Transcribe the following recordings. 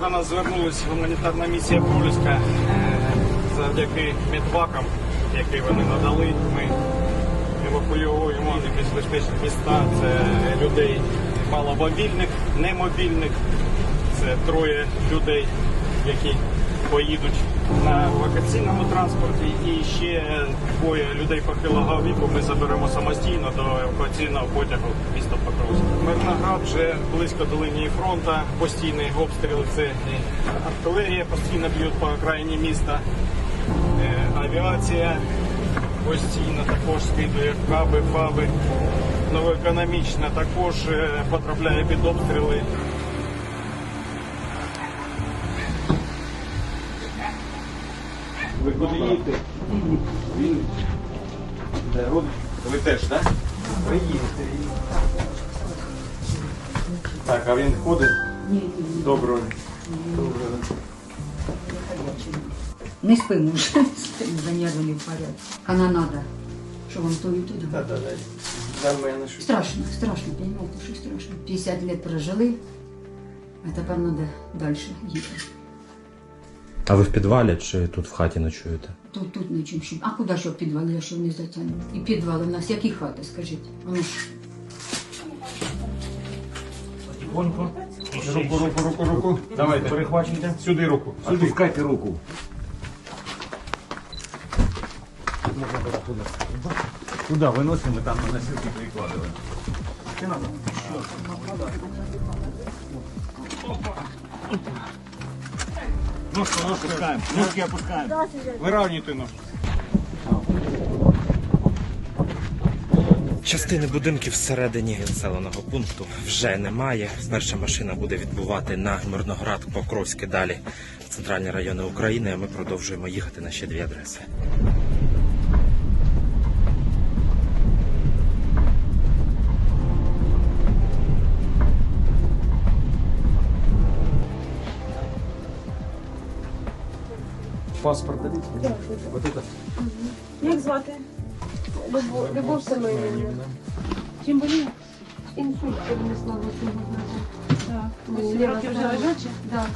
До нас звернулася гуманітарна місія Проліска Е, завдяки медвакам, які вони надали. Ми евакуюємо якісь безпечні міста. Це людей маломобільних, немобільних. Це троє людей, які поїдуть на евакуаційному транспорті. І ще двоє людей похилого віку ми заберемо самостійно до евакуаційного потягу міста Покровськ. Мирноград вже близько до лінії фронту. Постійні обстріли це артилерія постійно б'ють по окраїні міста. Е, Авіація постійно також скидує каби, фаби. Новоекономічна також е, потрапляє під обстріли. Ви куди їдете? Він де родич? Ви теж, так? Ви їдете. Так, а він ходить? Доброго. Доброго. Не спимо вже, спимо за нервами в порядку. Канонада. Що вам то і туди? Да-да-да. До мене щось. Страшно, страшно, понимаете, що страшно. 50 лет прожили, а тепер треба далі їхати. А ви в підвалі чи тут в хаті ночуєте? Тут, тут нічим ще. А куди що в підвалі, я що не затягну? І підвали в нас, які хати, скажіть? Ж Тихонько. Руку, руку, руку, руку. Давайте. Перехвачуйте. Сюди руку. Сюди. Опускайте руку. Куди виносимо, там на носилки прикладываем. Ножку, ножку опускаем. Ножки опускаем. Выравнивайте ножку. Частини будинків всередині населеного пункту вже немає. Перша машина буде відбувати на Мирноград, Покровське далі в центральні райони України. А ми продовжуємо їхати на ще дві адреси. Паспорт дадите? Вот это. Як звати? Любов, Любов Семенівна. Чим боліє? Інсульт перенесла восьмого року. Так. Сім років вже лежачі? Так.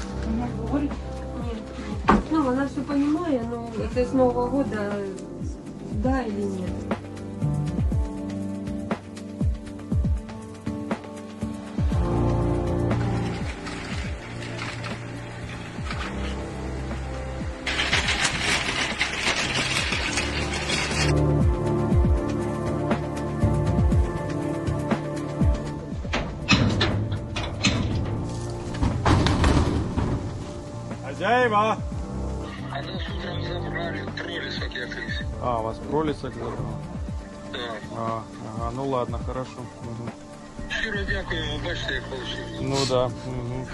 Говорить? Ні. Ну, вона все розуміє, але це з Нового года, да или ні. Хозяева. А нас утром забрали, пролесок я. А, у вас пролісок забрав. Да. А, ага, ну ладно, хорошо. Угу. Щиро дякую, бачите, як вийшло. Ну да. Угу.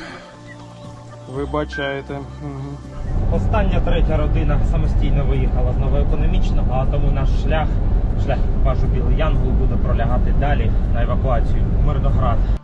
Вибачаєте. Угу. Остання третя родина самостійно виїхала з новоекономічного, а тому наш шлях, шлях екіпажу Білий Янгол буде пролягати далі на евакуацію у Мирноград.